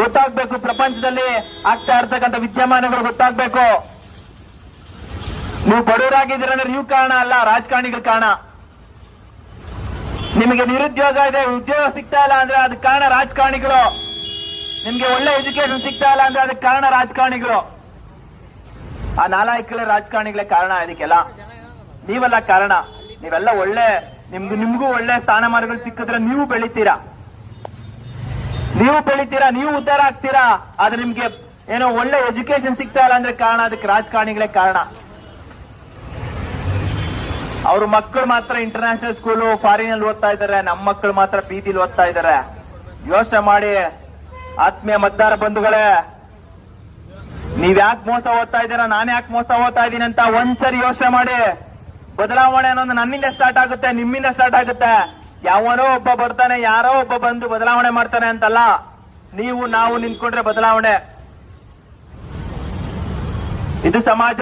ಗೊತ್ತಾಗ್ಬೇಕು, ಪ್ರಪಂಚದಲ್ಲಿ ಆಗ್ತಾ ಇರ್ತಕ್ಕಂಥ ವಿದ್ಯಮಾನಗಳು ಗೊತ್ತಾಗ್ಬೇಕು. ನೀವು ಬಡವರಾಗಿದ್ದೀರ ಅಂದ್ರೆ ನೀವು ಕಾರಣ ಅಲ್ಲ, ರಾಜಕಾರಣಿಗಳ ಕಾರಣ. ನಿಮಗೆ ನಿರುದ್ಯೋಗ ಇದೆ, ಉದ್ಯೋಗ ಸಿಗ್ತಾ ಇಲ್ಲ ಅಂದ್ರೆ ಅದಕ್ಕೆ ಕಾರಣ ರಾಜಕಾರಣಿಗಳು. ನಿಮ್ಗೆ ಒಳ್ಳೆ ಎಜುಕೇಶನ್ ಸಿಗ್ತಾ ಇಲ್ಲ ಅಂದ್ರೆ ಅದಕ್ಕೆ ಕಾರಣ ರಾಜಕಾರಣಿಗಳು. ಆ ನಾಲಾಯಕಗಳೇ ರಾಜಕಾರಣಿಗಳೇ ಕಾರಣ ಇದಕ್ಕೆಲ್ಲ. ನೀವೆಲ್ಲ ಕಾರಣ. ನೀವೆಲ್ಲ ಒಳ್ಳೆ ನಿಮ್ಗೂ ನಿಮ್ಗೂ ಒಳ್ಳೆ ಸ್ಥಾನಮಾನಗಳು ಸಿಕ್ಕಿದ್ರೆ ನೀವು ಬೆಳಿತೀರಾ? ನೀವು ಬೆಳಿತೀರಾ, ನೀವು ಉದ್ಧಾರ ಆಗ್ತೀರಾ? ಆದ್ರೆ ನಿಮ್ಗೆ ಏನೋ ಒಳ್ಳೆ ಎಜುಕೇಶನ್ ಸಿಗ್ತಾ ಇಲ್ಲ ಅಂದ್ರೆ ಕಾರಣ, ಅದಕ್ಕೆ ರಾಜಕಾರಣಿಗಳೇ ಕಾರಣ. ಅವ್ರ ಮಕ್ಕಳು ಮಾತ್ರ ಇಂಟರ್ನ್ಯಾಷನಲ್ ಸ್ಕೂಲು ಫಾರಿನ್ ಅಲ್ಲಿ ಓದ್ತಾ ಇದಾರೆ ನಮ್ಮ ಮಕ್ಕಳು ಮಾತ್ರ ಬೀದಿಲಿ ಓದ್ತಾ ಇದಾರೆ ಯೋಚನೆ ಮಾಡಿ, ಆತ್ಮೀಯ ಮತದಾರ ಬಂಧುಗಳೇ. ನೀವ್ ಯಾಕೆ ಮೋಸ ಓದ್ತಾ ಇದ್ದೀರಾ, ನಾನು ಯಾಕೆ ಮೋಸ ಓದ್ತಾ ಇದ್ದೀನಿ ಅಂತ ಒಂದ್ಸರಿ ಯೋಚನೆ ಮಾಡಿ. ಬದಲಾವಣೆ ಅನ್ನೋದು ನನ್ನಿಂದ ಸ್ಟಾರ್ಟ್ ಆಗುತ್ತೆ, ನಿಮ್ಮಿಂದ ಸ್ಟಾರ್ಟ್ ಆಗುತ್ತೆ. ಯಾವನೋ ಒಬ್ಬ ಬರ್ತಾನೆ, ಯಾರೋ ಒಬ್ಬ ಬಂದು ಬದಲಾವಣೆ ಮಾಡ್ತಾನೆ ಅಂತಲ್ಲ. ನೀವು, ನಾವು ನಿಂತ್ಕೊಂಡ್ರೆ ಬದಲಾವಣೆ. ಇದು ಸಮಾಜ